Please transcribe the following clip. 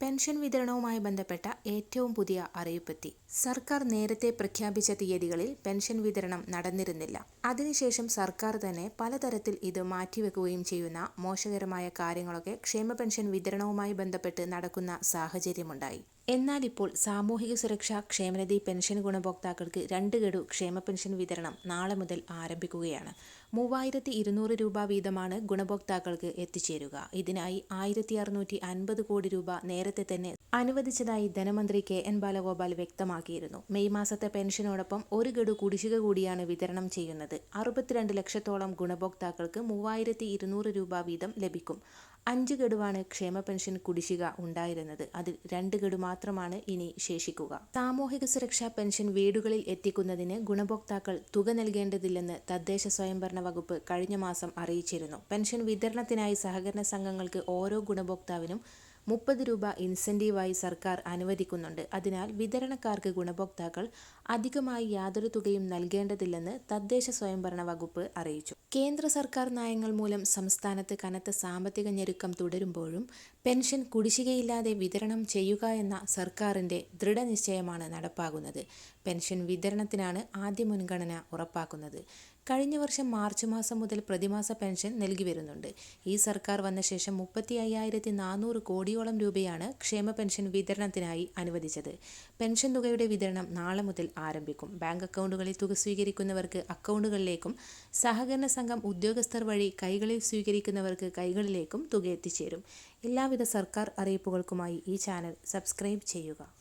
Pension വിതരണവുമായി ബന്ധപ്പെട്ട ഏറ്റവും പുതിയ അറിയിപ്പെത്തി. സർക്കാർ നേരത്തെ പ്രഖ്യാപിച്ച തീയതികളിൽ പെൻഷൻ വിതരണം നടന്നിരുന്നില്ല. അതിനുശേഷം സർക്കാർ തന്നെ പലതരത്തിൽ ഇത് മാറ്റിവെക്കുകയും ചെയ്യുന്ന മോശകരമായ കാര്യങ്ങളൊക്കെ ക്ഷേമ പെൻഷൻ വിതരണവുമായി ബന്ധപ്പെട്ട് നടക്കുന്ന സാഹചര്യമുണ്ടായി. എന്നാൽ ഇപ്പോൾ സാമൂഹിക സുരക്ഷാ ക്ഷേമനിധി പെൻഷൻ ഗുണഭോക്താക്കൾക്ക് രണ്ട് ഗഡു ക്ഷേമ പെൻഷൻ വിതരണം നാളെ മുതൽ ആരംഭിക്കുകയാണ്. മൂവായിരത്തി ഇരുന്നൂറ് രൂപ വീതമാണ് ഗുണഭോക്താക്കൾക്ക് എത്തിച്ചേരുക. ഇതിനായി ആയിരത്തി അറുന്നൂറ്റി അൻപത് കോടി രൂപ നേരത്തെ തന്നെ അനുവദിച്ചതായി ധനമന്ത്രി കെ എൻ ബാലഗോപാൽ വ്യക്തമാക്കിയിരുന്നു. മെയ് മാസത്തെ പെൻഷനോടൊപ്പം ഒരു ഗഡു കുടിശ്ശിക കൂടിയാണ് വിതരണം ചെയ്യുന്നത്. അറുപത്തിരണ്ട് ലക്ഷത്തോളം ഗുണഭോക്താക്കൾക്ക് മൂവായിരത്തി ഇരുന്നൂറ് രൂപ വീതം ലഭിക്കും. അഞ്ച് ഗഡുവാണ് ക്ഷേമ പെൻഷൻ കുടിശ്ശിക ഉണ്ടായിരുന്നത്. അതിൽ രണ്ട് ഗഡു മാത്രമാണ് ഇനി ശേഷിക്കുക. സാമൂഹിക സുരക്ഷാ പെൻഷൻ വീടുകളിൽ എത്തിക്കുന്നതിന് ഗുണഭോക്താക്കൾ തുക നൽകേണ്ടതില്ലെന്ന് തദ്ദേശ സ്വയംഭരണ വകുപ്പ് കഴിഞ്ഞ മാസം അറിയിച്ചിരുന്നു. പെൻഷൻ വിതരണത്തിനായി സഹകരണ സംഘങ്ങൾക്ക് ഓരോ ഗുണഭോക്താവിനും മുപ്പത് രൂപ ഇൻസെന്റീവായി സർക്കാർ അനുവദിക്കുന്നുണ്ട്. അതിനാൽ വിതരണക്കാർക്ക് ഗുണഭോക്താക്കൾ അധികമായി യാതൊരു തുകയും നൽകേണ്ടതില്ലെന്ന് തദ്ദേശ സ്വയംഭരണ വകുപ്പ് അറിയിച്ചു. കേന്ദ്ര സർക്കാർ നയങ്ങൾ മൂലം സംസ്ഥാനത്ത് കനത്ത സാമ്പത്തിക ഞെരുക്കം തുടരുമ്പോഴും പെൻഷൻ കുടിശ്ശികയില്ലാതെ വിതരണം ചെയ്യുക എന്ന സർക്കാരിന്റെ ദൃഢനിശ്ചയമാണ് നടപ്പാകുന്നത് പെൻഷൻ വിതരണത്തിനാണ് ആദ്യ മുൻഗണന ഉറപ്പാക്കുന്നത്. കഴിഞ്ഞ വർഷം മാർച്ച് മാസം മുതൽ പ്രതിമാസ പെൻഷൻ നൽകി വരുന്നുണ്ട്. ഈ സർക്കാർ വന്ന ശേഷം മുപ്പത്തി അയ്യായിരത്തി നാനൂറ് കോടിയോളം രൂപയാണ് ക്ഷേമ പെൻഷൻ വിതരണത്തിനായി അനുവദിച്ചത്. പെൻഷൻ തുകയുടെ വിതരണം നാളെ മുതൽ ആരംഭിക്കും. ബാങ്ക് അക്കൗണ്ടുകളിൽ തുക സ്വീകരിക്കുന്നവർക്ക് അക്കൗണ്ടുകളിലേക്കും സഹകരണ സംഘം ഉദ്യോഗസ്ഥർ വഴി കൈകളിൽ സ്വീകരിക്കുന്നവർക്ക് കൈകളിലേക്കും തുക എത്തിച്ചേരും. എല്ലാവിധ സർക്കാർ അറിയിപ്പുകൾക്കുമായി ഈ ചാനൽ സബ്സ്ക്രൈബ് ചെയ്യുക.